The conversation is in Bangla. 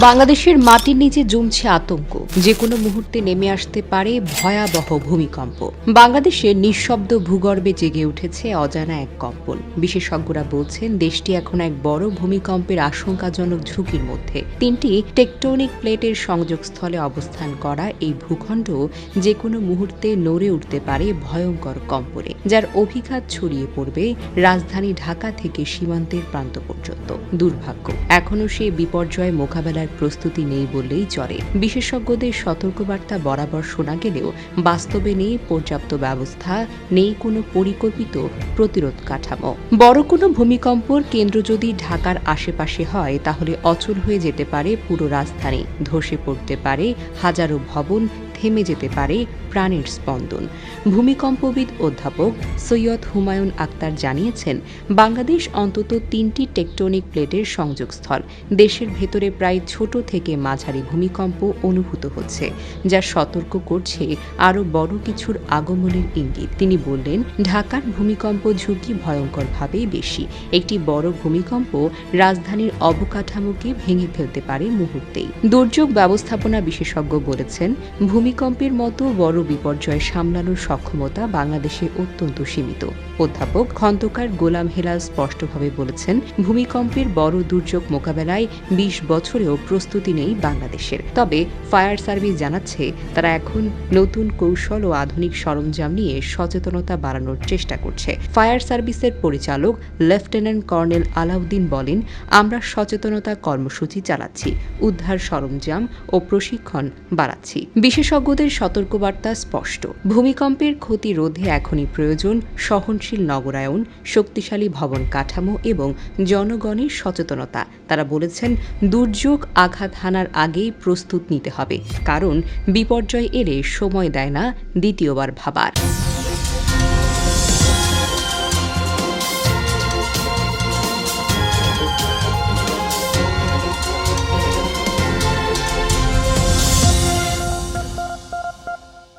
বাংলাদেশের মাটির নিচে জমছে আতঙ্ক। যে কোনো মুহূর্তে নেমে আসতে পারে ভয়াবহ ভূমিকম্প। বাংলাদেশের নিঃশব্দ ভূগর্ভে জেগে উঠেছে অজানা এক কম্পন। বিশেষজ্ঞরা বলছেন, দেশটি এখন এক বড় ভূমিকম্পের আশঙ্কাজনক ঝুঁকির মধ্যে। তিনটি টেকটোনিক প্লেটের সংযোগস্থলে অবস্থান করা এই ভূখণ্ড যে কোনো মুহূর্তে নড়ে উঠতে পারে ভয়ঙ্কর কম্পনে, যার অভিঘাত ছড়িয়ে পড়বে রাজধানী ঢাকা থেকে সীমান্তের প্রান্ত পর্যন্ত। দুর্ভাগ্য, এখনও সে বিপর্যয় মোকাবেলার প্রস্তুতি নেই বললেই চলে। বিশেষজ্ঞদের সতর্কবার্তা বরাবর শোনা গেলেও বাস্তবে নেই পর্যাপ্ত ব্যবস্থা, নেই কোনো পরিকল্পিত প্রতিরোধ কাঠামো। বড় কোনো ভূমিকম্পর কেন্দ্র যদি ঢাকার আশেপাশে হয়, তাহলে অচল হয়ে যেতে পারে পুরো রাজধানী। ধসে পড়তে পারে হাজারো ভবন থেমে যেতে পারে প্রাণের স্পন্দন। ভূমিকম্পবিদ অধ্যাপক সৈয়দ হুমায়ুন আক্তার জানিয়েছেন, বাংলাদেশ অন্তত তিনটি টেকটোনিক প্লেটের সংযোগস্থল। দেশের ভেতরে প্রায় ছোট থেকে মাঝারি ভূমিকম্প অনুভূত হচ্ছে, যা সতর্ক করছে আরও বড় কিছুর আগমনের ইঙ্গিত। তিনি বললেন, ঢাকার ভূমিকম্প ঝুঁকি ভয়ঙ্করভাবেই বেশি। একটি বড় ভূমিকম্প রাজধানীর অবকাঠামোকে ভেঙে ফেলতে পারে মুহূর্তেই। দুর্যোগ ব্যবস্থাপনা বিশেষজ্ঞ বলেছেন ভূমিকম্পের মতো বড় বিপর্যয় সামলানোর সক্ষমতা বাংলাদেশে অত্যন্ত সীমিত। অধ্যাপক খন্দকার গোলাম হেলাল স্পষ্টভাবে বলেছেন, ভূমিকম্পের বড় দুর্যোগ মোকাবেলায় বিশ বছরেও প্রস্তুতি নেই বাংলাদেশের। তবে ফায়ার সার্ভিস জানাচ্ছে, তারা এখন নতুন কৌশল ও আধুনিক সরঞ্জাম নিয়ে সচেতনতা বাড়ানোর চেষ্টা করছে। ফায়ার সার্ভিসের পরিচালক লেফটেন্যান্ট কর্নেল আলাউদ্দিন বলেন, আমরা সচেতনতা কর্মসূচি চালাচ্ছি, উদ্ধার সরঞ্জাম ও প্রশিক্ষণ বাড়াচ্ছি। বিশেষজ্ঞদের সতর্কবার্তা স্পষ্ট। ভূমিকম্পের ক্ষতি রোধে এখনই প্রয়োজন সহনশীল নগরায়ন, শক্তিশালী ভবন কাঠামো এবং জনগণের সচেতনতা। তারা বলেছেন, দুর্যোগ আঘাত হানার আগেই প্রস্তুত নিতে হবে, কারণ বিপর্যয় এলে সময় দেয় না দ্বিতীয়বার ভাবার।